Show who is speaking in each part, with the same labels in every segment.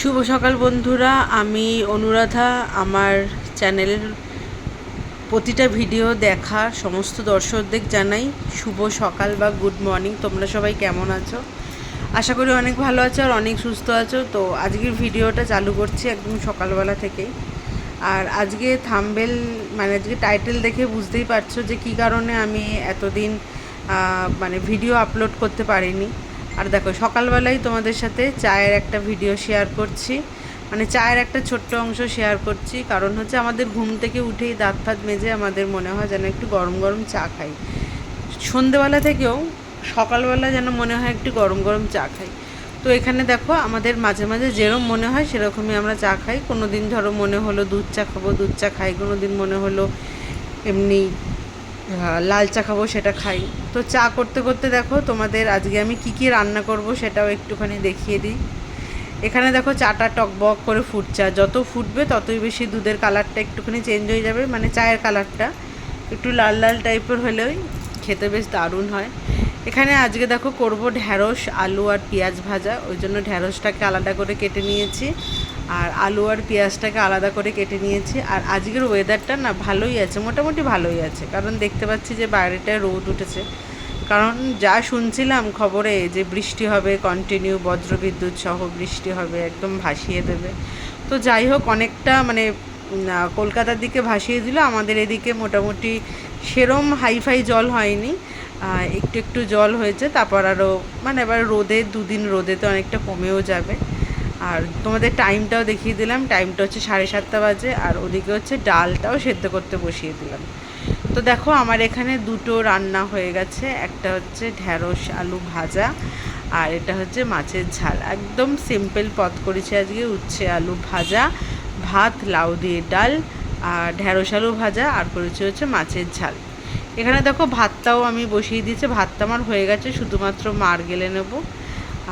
Speaker 1: শুভ সকাল বন্ধুরা, আমি অনুরাধা। আমার চ্যানেলের প্রতিটা ভিডিও দেখা সমস্ত দর্শকদের জানাই শুভ সকাল বা গুড মর্নিং। তোমরা সবাই কেমন আছো? আশা করি অনেক ভালো আছো আর অনেক সুস্থ আছো। তো আজকের ভিডিওটা চালু করছি একদম সকালবেলা থেকেই। আর আজকে থাম্বেল মানে আজকে টাইটেল দেখে বুঝতেই পারছ যে কী কারণে আমি এতদিন মানে ভিডিও আপলোড করতে পারিনি। আর দেখো, সকালবেলায় তোমাদের সাথে চায়ের একটা ভিডিও শেয়ার করছি। মানে চায়ের একটা ছোট্ট অংশ শেয়ার করছি, কারণ হচ্ছে আমাদের ঘুম থেকে উঠেই দাঁত ফাত মেজে আমাদের মনে হয় যেন একটু গরম গরম চা খাই। সন্ধেবেলা থেকেও সকালবেলা যেন মনে হয় একটু গরম গরম চা খাই। তো এখানে দেখো, আমাদের মাঝে মাঝে যেরকম মনে হয় সেরকমই আমরা চা খাই। কোনো দিন ধরো মনে হলো দুধ চা খাব, দুধ চা খাই কোনো দিন মনে হলো এমনি লাল চা খাব, সেটা খাই। তো চা করতে করতে দেখো, তোমাদের আজকে আমি কি কি রান্না করব সেটাও একটুখানি দেখিয়ে দিই। এখানে দেখো চাটা টকবক করে ফুটছে যত ফুটবে ততই বেশি দুধের কালারটা একটুখানি চেঞ্জ হয়ে যাবে মানে চায়ের কালারটা একটু লাল লাল টাইপের হলেই খেতে বেশ দারুণ হয়। এখানে আজকে দেখো করব ঢ্যাঁড়স আলু আর পেঁয়াজ ভাজা, ওই জন্য ঢ্যাঁড়সটাকে আলাদা করে কেটে নিয়েছি। আর আলু আর পেঁয়াজটাকে আলাদা করে কেটে নিয়েছি। আর আজকের ওয়েদারটা না ভালোই আছে, মোটামুটি ভালোই আছে। কারণ দেখতে পাচ্ছি যে বাইরেটায় রোদ উঠেছে। কারণ যা শুনছিলাম খবরে যে বৃষ্টি হবে কন্টিনিউ বজ্রবিদ্যুৎ সহ বৃষ্টি হবে, একদম ভাসিয়ে দেবে। তো যাই হোক, অনেকটা মানে কলকাতার দিকে ভাসিয়ে দিল। আমাদের এদিকে মোটামুটি সেরম হাইফাই জল হয়নি। একটু একটু জল হয়েছে। তারপর আরও মানে এবার রোদে, দুদিন রোদেতে অনেকটা কমেও যাবে। আর তোমাদের টাইমটাও দেখিয়ে দিলাম। টাইমটা হচ্ছে সাড়ে সাতটা বাজে, আর ওদিকে হচ্ছে ডালটাও সেদ্ধ করতে বসিয়ে দিলাম। তো দেখো, আমার এখানে দুটো রান্না হয়ে গেছে। একটা হচ্ছে ঢ্যাঁড়স আলু ভাজা, আর এটা হচ্ছে মাছের ঝাল। একদম সিম্পল পথ করেছি আজকে, উচ্ছে আলু ভাজা, ভাত, লাউ দিয়ে ডাল, আর ঢ্যাঁড়স আলু ভাজা, আর করেছি হচ্ছে মাছের ঝাল। এখানে দেখো, ভাতটাও আমি বসিয়ে দিয়েছি। ভাতটা আমার হয়ে গেছে, শুধুমাত্র মার গেলে নেব।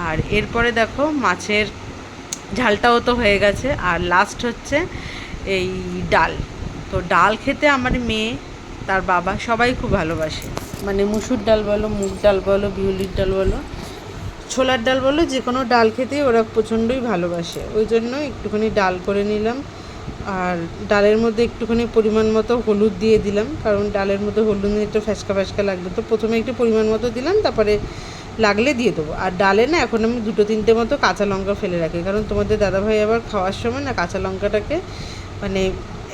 Speaker 1: আর এরপরে দেখো, মাছের ঝালটাও তো হয়ে গেছে। আর লাস্ট হচ্ছে এই ডাল। তো ডাল খেতে আমার মেয়ে, তার বাবা সবাই খুব ভালোবাসে। মানে মুসুর ডাল বলো, মুগ ডাল বলো, বিউলির ডাল বলো, ছোলার ডাল বলো, যে কোনো ডাল খেতেই ওরা প্রচণ্ডই ভালোবাসে। ওই জন্য একটুখানি ডাল করে নিলাম। আর ডালের মধ্যে একটুখানি পরিমাণ মতো হলুদ দিয়ে দিলাম। কারণ ডালের মধ্যে হলুদ একটু ফ্যাসকা ফ্যাসকা লাগবে। তো প্রথমে একটু পরিমাণ মতো দিলাম, তারপরে লাগলে দিয়ে দেবো। আর ডালে না এখন আমি দুটো তিনটে মতো কাঁচা লঙ্কা ফেলে রাখি। কারণ তোমাদের দাদাভাই আবার খাওয়ার সময় না কাঁচা লঙ্কাটাকে মানে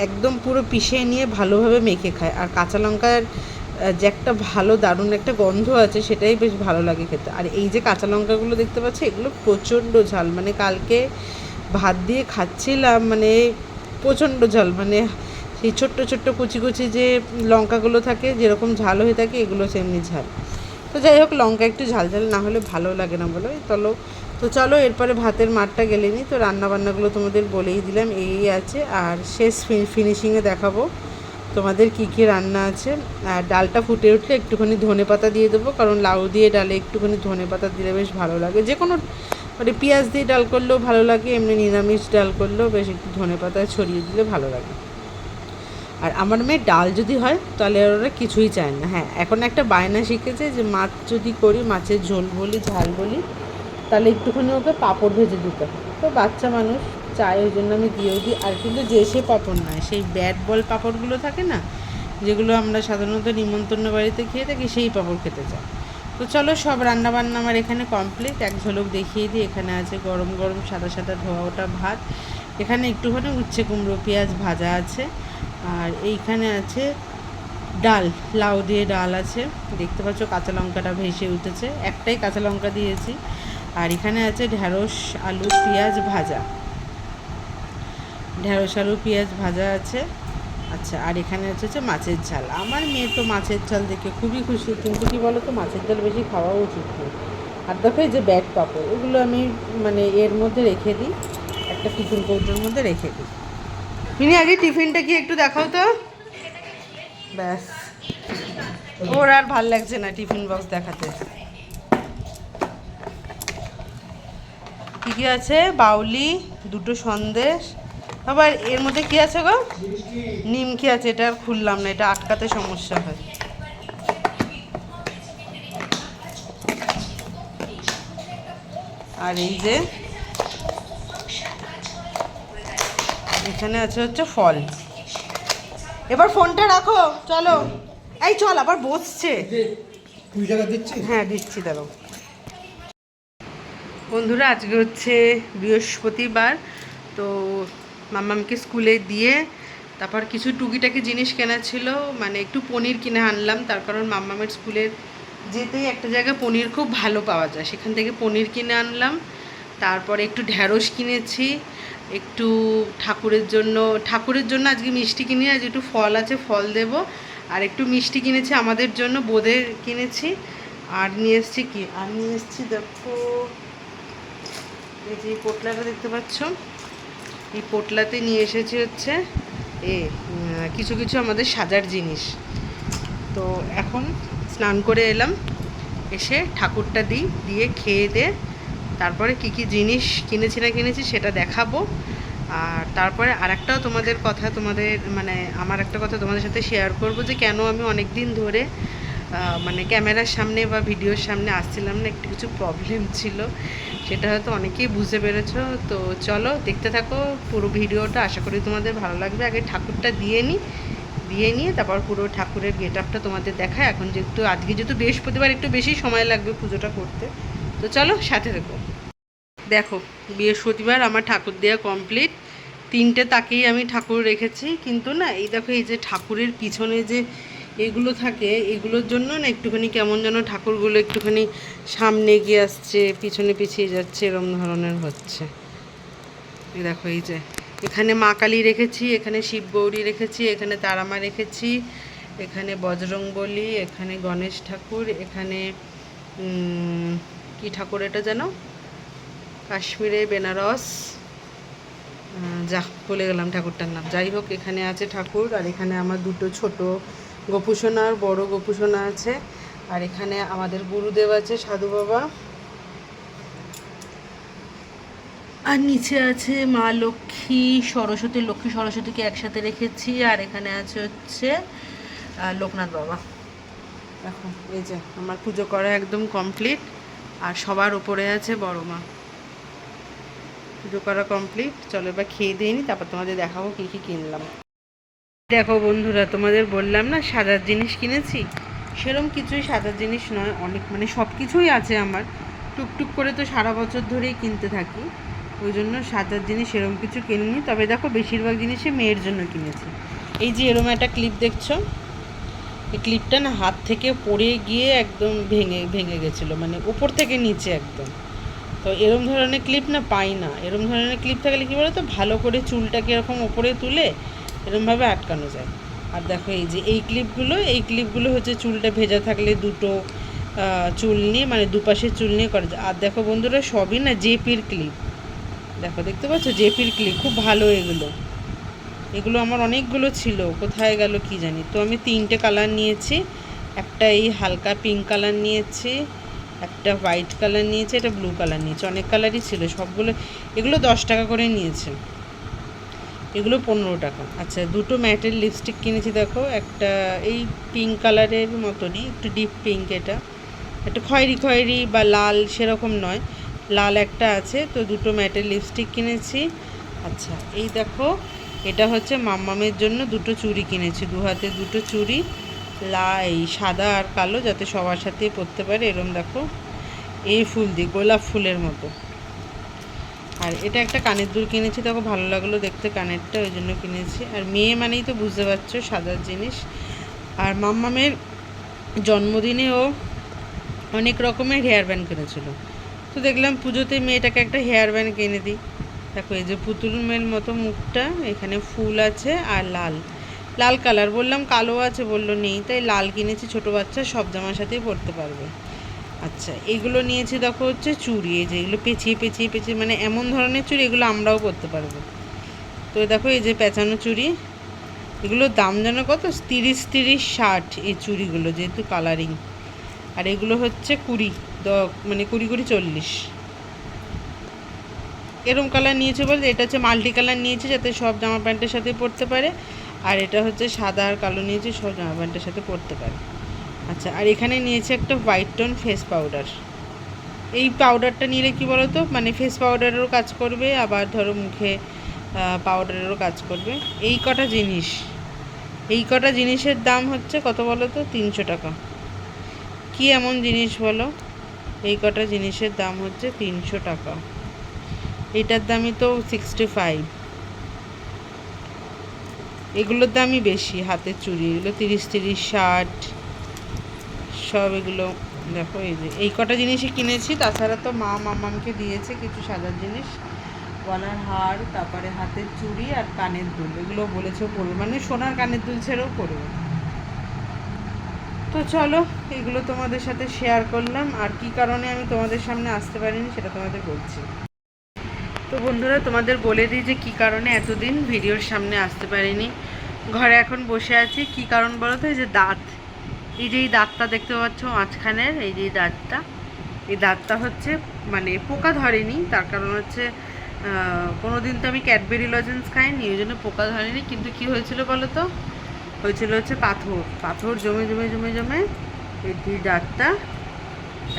Speaker 1: একদম পুরো পিষে নিয়ে ভালোভাবে মেখে খায়। আর কাঁচা লঙ্কার যে একটা ভালো দারুণ একটা গন্ধ আছে, সেটাই বেশ ভালো লাগে খেতে। আর এই যে কাঁচা লঙ্কাগুলো দেখতে পাচ্ছি, এগুলো প্রচণ্ড ঝাল। মানে কালকে ভাত দিয়ে খাচ্ছিলাম মানে প্রচণ্ড ঝাল। মানে সেই ছোট্ট ছোট্ট কুচি কুচি যে লঙ্কাগুলো থাকে, যেরকম ঝাল হয়ে থাকে, এগুলো সেমনি ঝাল। তো যাই হোক, লঙ্কা একটু ঝাল ঝাল না হলে ভালো লাগে না বলো চলো তো চলো, এরপরে ভাতের মাঠটা গেলে নি। তো রান্না বান্নাগুলো তোমাদের বলেই দিলাম, এই আছে। আর শেষ ফিনিশিংয়ে দেখাবো তোমাদের কী কী রান্না আছে। আর ডালটা ফুটে উঠলে একটুখানি ধনে পাতা দিয়ে দেবো, কারণ লাউ দিয়ে ডালে একটুখানি ধনে পাতা দিলে বেশ ভালো লাগে। যে কোনো মানে পেঁয়াজ দিয়ে ডাল করলেও ভালো লাগে, এমনি নিরামিষ ডাল করলেও বেশ একটু ধনে পাতা ছড়িয়ে দিলে ভালো লাগে। আর আমার মেয়ে ডাল যদি হয়, তাহলে ওরা কিছুই চায় না। হ্যাঁ এখন একটা বায়না শিখেছে যে মাছ যদি করি, মাছের ঝোল বলি, ঝাল বলি, তাহলে একটুখানি ওকে পাঁপড় ভেজে দিতে তো বাচ্চা মানুষ চায়, ওই জন্য আমি দিয়েও দিই। আর কিন্তু যে সে পাঁপড় নয়, সেই ব্যাট বল পাঁপড়গুলো থাকে না, যেগুলো আমরা সাধারণত নিমন্ত্রণ বাড়িতে খেয়ে থাকি, সেই পাঁপড় খেতে চাই তো চলো সব রান্না বান্না আমার এখানে কমপ্লিট। এক ঝলক দেখিয়ে দিই, এখানে আছে গরম গরম সাদা সাদা ধোয়া ওটা ভাত। এখানে একটুখানি উচ্ছে কুমড়ো পেঁয়াজ ভাজা আছে। আর এইখানে আছে ডাল, লাউ দিয়ে ডাল আছে। দেখতে পাচ্ছ কাঁচা লঙ্কাটা ভেসে উঠেছে। একটাই কাঁচা লঙ্কা দিয়েছি। আর এখানে আছে ঢ্যাঁড়স, আলু, পেঁয়াজ ভাজা। ঢ্যাঁড়স, আলু, পেঁয়াজ ভাজা আছে। আচ্ছা আর এখানে আছে হচ্ছে মাছের ঝাল। আমার মেয়ে তো মাছের ঝাল দেখে খুবই খুশি। কিন্তু কি বলো তো মাছের ঝাল বেশি খাওয়া উচিত নয় আর দেখো যে ব্যাট পাপড়, এগুলো আমি মানে এর মধ্যে রেখে দিই। একটা টিফিন কৌটোর মধ্যে রেখে দিই। মিনি আগে টিফিনটা কি একটু দেখাও তো? ব্যাস। ওর আর ভালো লাগছে না টিফিন বক্স দেখাতে। কি কি আছে? বাউলি, দুটো সন্দেশ। আবার এর মধ্যে কি আছে গো? নিমকি আছে, এটা আর খুললাম না, এটা আটকাতে সমস্যা হয়। আর এই যে এখানে আছে হচ্ছে ফল। এবার ফোনটা রাখো চলো। এই চল আবার বসছে। হ্যাঁ দিচ্ছি দাঁড়াও। বন্ধুরা আজকে হচ্ছে বৃহস্পতিবার তো মাম্মামকে স্কুলে দিয়ে তারপর কিছু টুকিটাকি জিনিস কেনা ছিল মানে একটু পনির কিনে আনলাম তার কারণ মাম্মামের স্কুলের যেতেই একটা জায়গায় পনির খুব ভালো পাওয়া যায়। সেখান থেকে পনির কিনে আনলাম তারপরে একটু ঢ্যাঁড়স কিনেছি একটু ঠাকুরের জন্য ঠাকুরের জন্য আজকে মিষ্টি কিনে, আজ একটু ফল আছে, ফল দেব। আর একটু মিষ্টি কিনেছি, আমাদের জন্য বোঁদের কিনেছি। আর নিয়ে এসেছি কি? আর নিয়ে এসেছি দেখো, এই যে পোটলাটা দেখতে পাচ্ছ? এই পোটলাতে নিয়ে এসেছি হচ্ছে, এ কিছু কিছু আমাদের সাজার জিনিস। তো এখন স্নান করে এলাম, এসে ঠাকুরটা দিই, দিয়ে খেয়ে দে তারপরে কি কি জিনিস কিনেছি না কিনেছি সেটা দেখাবো। আর তারপরে আরেকটাও তোমাদের কথা তোমাদের মানে আমার একটা কথা তোমাদের সাথে শেয়ার করব যে কেন আমি অনেক দিন ধরে মানে ক্যামেরার সামনে বা ভিডিওর সামনে আসছিলাম না, একটু কিছু প্রবলেম ছিল। সেটা হয়তো অনেকেই বুঝতে পেরেছ। তো চলো দেখতে থাকো পুরো ভিডিওটা। আশা করি তোমাদের ভালো লাগবে। আগে ঠাকুরটা দিয়ে নিই দিয়ে নিয়ে তারপর পুরো ঠাকুরের গেট আপটা তোমাদের দেখায়। এখন যেহেতু আজকে যেহেতু বৃহস্পতিবার, একটু বেশি সময় লাগবে পুজোটা করতে। তো চলো সাথে দেখো দেখো, বৃহস্পতিবার আমার ঠাকুর দেওয়া কমপ্লিট তিনটে তাকেই আমি ঠাকুর রেখেছি, কিন্তু না, এই দেখো, এই যে ঠাকুরের পিছনে যে এগুলো থাকে, এগুলোর জন্য না একটুখানি কেমন যেন ঠাকুরগুলো একটুখানি সামনে এগিয়ে আসছে, পিছনে পিছিয়ে যাচ্ছে, এরম ধরনের হচ্ছে। দেখো, এই যে, এখানে মা কালী রেখেছি, এখানে শিব গৌরী রেখেছি, এখানে তারামা রেখেছি, এখানে বজরং বলি এখানে গণেশ ঠাকুর, এখানে কি ঠাকুর এটা যেন? কাশ্মীরে, বেনারস যা বলে গেলাম ঠাকুরটার নাম। যাই হোক, এখানে আছে ঠাকুর, আর এখানে আমার দুটো ছোট গোপুসোনা, আর বড় গোপুসোনা আছে। আর এখানে আমাদের গুরুদেব আছে, সাধু বাবা। আর নিচে আছে মা লক্ষ্মী, সরস্বতী, লক্ষ্মী সরস্বতীকে একসাথে রেখেছি। আর এখানে আছে হচ্ছে লোকনাথ বাবা। দেখো, এই যে, আমার পুজো করা একদম কমপ্লিট। আর সবার উপরে আছে বড় মা। পুজো করা কমপ্লিট চলো এবার খেয়ে দিয়ে নি, তারপর তোমাদের দেখাবো কী কী কিনলাম। দেখো বন্ধুরা, তোমাদের বললাম না সাজার জিনিস কিনেছি? সেরম কিছুই সাজার জিনিস নয়, অনেক মানে সব কিছুই আছে আমার। টুকটুক করে তো সারা বছর ধরেই কিনতে থাকি। ওই জন্য সাজার জিনিস সেরম কিছু কিনিনি, তবে দেখো বেশিরভাগ জিনিসই মেয়ের জন্য কিনেছি। এই যে এরম একটা ক্লিপ দেখছ? এই ক্লিপটা না হাত থেকে পড়ে গিয়ে একদম ভেঙে ভেঙে গেছিল মানে উপর থেকে নিচে একদম। তো এরম ধরনের ক্লিপ না পাই না। এরম ধরনের ক্লিপ থাকলে কী বলো তো ভালো করে চুলটাকে এরকম ওপরে তুলে এরমভাবে আটকানো যায়। আর দেখো এই যে এই ক্লিপগুলো এই ক্লিপগুলো হচ্ছে চুলটা ভেজা থাকলে দুটো চুল নিয়ে মানে দুপাশে চুল নিয়ে করা যায়। আর দেখো বন্ধুরা, সবই না জেপির ক্লিপ দেখো, দেখতে পাচ্ছ? জেপির ক্লিপ খুব ভালো এগুলো। এগুলো আমার অনেকগুলো ছিল। কোথায় গেল কি জানি? তো আমি তিনটে কালার নিয়েছি। একটা এই হালকা পিঙ্ক কালার নিয়েছি। একটা হোয়াইট কালার নিয়েছে একটা ব্লু কালার নিয়েছে। অনেক কালারই ছিল, সবগুলো, এগুলো দশ টাকা করে নিয়েছে। এগুলো পনেরো টাকা। আচ্ছা দুটো ম্যাটের লিপস্টিক কিনেছি দেখো, একটা এই পিঙ্ক কালারের মতনই, একটু ডিপ পিঙ্ক এটা। একটা খয়েরি খয়েরি বা লাল সেরকম নয়, লাল একটা আছে, তো দুটো ম্যাটের লিপস্টিক কিনেছি। আচ্ছা এই দেখো, এটা হচ্ছে মাম্মামের জন্য দুটো চুড়ি কিনেছি দু হাতে দুটো চুড়ি। লা এই সাদা আর কালো যাতে সবার সাথে পরতে পারে, এরম দেখো। এই ফুল দিয়ে, গোলাপ ফুলের মতো। আর এটা একটা কানের দুল কিনেছি, দেখো ভালো লাগল দেখতে কানেরটা, ওই জন্য কিনেছি। আর মেয়ে মানেই তো বুঝতে পারছ সাদার জিনিস। আর মাম্মামের জন্মদিনে ও অনেক রকমের হেয়ার ব্যান্ড কিনেছিল। তো দেখলাম পুজোতে মেয়েটাকে একটা হেয়ার ব্যান্ড কিনে দিই। দেখো এই যে পুতুল মেয়ের মতো মুখটা, এখানে ফুল আছে আর লাল। লাল কালার, বললাম কালো আছে, বলল নেই, তাই লাল কিনেছি, ছোট বাচ্চা, সব জামার সাথেই পরতে পারবে। আচ্ছা এগুলো নিয়েছি দেখো হচ্ছে চুড়ি, এই যে এগুলো পেঁচিয়ে পেঁচিয়ে পেঁচিয়ে মানে এমন ধরনের চুড়ি, এগুলো আমরাও পরতে পারব। তো দেখো এই যে পেঁচানো চুড়ি এগুলোর দাম যেন কত? তিরিশ তিরিশ, ষাট এই চুড়িগুলো, যেহেতু কালারিং আর এগুলো হচ্ছে কুড়ি, দ মানে কুড়ি কুড়ি, চল্লিশ। এরম কালার নিয়েছে বলতে, এটা হচ্ছে মাল্টি কালার নিয়েছে, যাতে সব জামা প্যান্টের সাথে পরতে পারে। আর এটা হচ্ছে সাদা আর কালো নিয়েছি সব জামা প্যান্টের সাথে পরতে পারে। আচ্ছা আর এখানে নিয়েছে একটা হোয়াইট টোন ফেস পাউডার এই পাউডারটা নিলে কি বলো তো মানে ফেস পাউডারেরও কাজ করবে, আবার ধরো মুখে পাউডারেরও কাজ করবে। এই কটা জিনিস, এই কটা জিনিসের দাম হচ্ছে কত বলো তো তিনশো টাকা। কি এমন জিনিস বলো? এই কটা জিনিসের দাম হচ্ছে তিনশো টাকা। এটার দামই তো সিক্সটি ফাইভ এগুলোর দামই বেশি, হাতের চুড়ি, এগুলো তিরিশ তিরিশ, ষাট, সব এগুলো। দেখো এই যে, এই কটা জিনিসই কিনেছি, তাছাড়া তো মা মামামকে দিয়েছে কিছু সাজার জিনিস। গলার হার, তারপরে হাতের চুড়ি আর কানের দুল, এগুলো বলেছে পরবে মানে সোনার কানের দুল ছেড়েও পরবে। তো চলো, এগুলো তোমাদের সাথে শেয়ার করলাম, আর কি কারণে আমি তোমাদের সামনে আসতে পারিনি সেটা তোমাদের বলছি। তো বন্ধুরা, তোমাদের বলে দিই যে কী কারণে এতদিন ভিডিওর সামনে আসতে পারিনি। ঘরে এখন বসে আছি। কি কারণ বলো তো? এই যে দাঁত। এই যে এই দাঁতটা দেখতে পাচ্ছ মাঝখানের, এই যে দাঁতটা। এই দাঁতটা হচ্ছে মানে পোকা ধরেনি। তার কারণ হচ্ছে কোনো দিন তো আমি ক্যাডবেরি লজেন্স খাইনি ওই জন্য পোকা ধরেনি। কিন্তু কি হয়েছিল বলো তো? হয়েছিল হচ্ছে পাথর। পাথর জমে জমে জমে জমে এই দুই দাঁতটা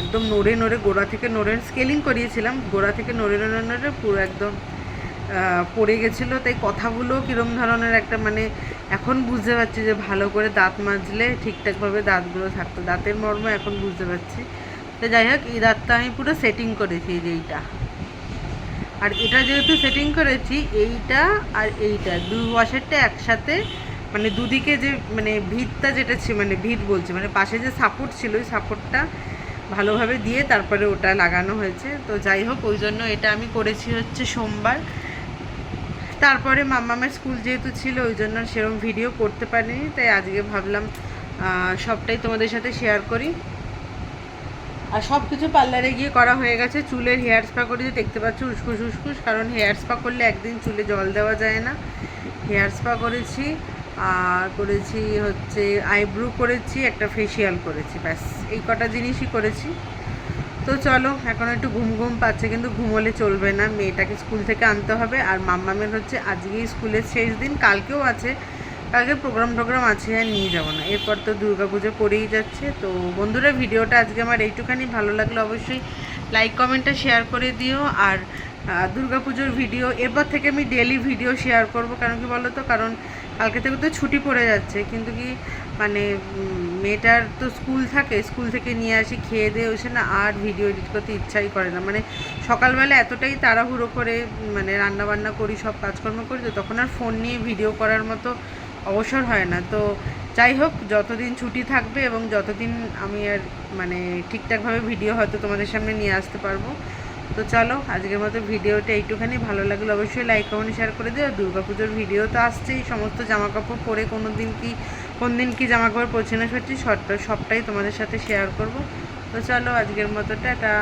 Speaker 1: একদম নড়ে নড়ে গোড়া থেকে নড়ে স্কেলিং করিয়েছিলাম। গোড়া থেকে নড়ে নড়ে নড়ে পুরো একদম পড়ে গেছিল। তাই কথাগুলো কীরম ধরনের একটা মানে এখন বুঝতে পারছি যে ভালো করে দাঁত মাজলে ঠিকঠাকভাবে দাঁতগুলো থাকতো। দাঁতের মর্ম এখন বুঝতে পারছি। তো যাই হোক, এই দাঁতটা আমি পুরো সেটিং করেছি এইটা। আর এটা যেহেতু সেটিং করেছি, এইটা আর এইটা, দু ওয়াশেরটা একসাথে মানে দুদিকে যে মানে ভিতটা যেটা ছিল মানে ভিত বলছি মানে পাশে যে সাপোর্ট ছিল, ওই সাপোর্টটা ভালোভাবে দিয়ে তারপরে ওটা লাগানো হয়েছে। তো যাই হোক, ওই জন্য এটা আমি করেছি হচ্ছে সোমবার। তারপরে মাম্মামের স্কুল যেহেতু ছিল, ওই জন্য সেরকম ভিডিও করতে পারিনি। তাই আজকে ভাবলাম সবটাই তোমাদের সাথে শেয়ার করি। আর সব কিছু পার্লারে গিয়ে করা হয়ে গেছে। চুলের হেয়ার স্পা করে যে দেখতে পাচ্ছ উসকুস উসকুস কারণ হেয়ার স্পা করলে একদিন চুলে জল দেওয়া যায় না। হেয়ার স্পা করেছি, আর করেছি হচ্ছে আইব্রু করেছি, একটা ফেসিয়াল করেছি, ব্যাস। এই কটা জিনিসই করেছি। তো চলো, এখন একটু ঘুম ঘুম পাচ্ছে, কিন্তু ঘুমোলে চলবে না। মেয়েটাকে স্কুল থেকে আনতে হবে, আর মাম্মামের হচ্ছে আজকেই স্কুলের শেষ দিন, কালকেও আছে। কালকে প্রোগ্রাম টোগ্রাম আছে, আর নিয়ে যাব না। এরপর তো পুজো পড়েই যাচ্ছে। তো বন্ধুরা, ভিডিওটা আজকে আমার এইটুখানি। ভালো লাগল অবশ্যই লাইক কমেন্টটা শেয়ার করে দিও। আর পুজোর ভিডিও এরপর থেকে আমি ডেলি ভিডিও শেয়ার করব। কারণ কি বলো তো কারণ কালকে থেকে তো ছুটি পড়ে যাচ্ছে। কিন্তু কি মানে মেয়েটার তো স্কুল থাকে, স্কুল থেকে নিয়ে আসি, খেয়ে দিয়ে ওসে না আর ভিডিও এডিট করতে ইচ্ছাই করে না। মানে সকালবেলা এতটাই তাড়াহুড়ো করে মানে রান্না বান্না করি, সব কাজকর্ম করি, তো তখন আর ফোন নিয়ে ভিডিও করার মতো অবসর হয় না। তো যাই হোক, যতদিন ছুটি থাকবে এবং যতদিন আমি আর মানে ঠিকঠাকভাবে ভিডিও হয়তো তোমাদের সামনে নিয়ে আসতে পারব, তো চলো আজকের মতো ভিডিওটা এইটুখানি। ভালো লাগলে অবশ্যই লাইক কমেন্ট শেয়ার করে দিও। দুর্গা পুজোর ভিডিও তো আসছেই, সমস্ত জামা কাপড় পরে কোনো দিন কি কোন দিন কী জামা কাপড় পরছি না সত্যি সবটা সবটাই তোমাদের সাথে শেয়ার করব। তো চলো আজকের মতো, টাটা।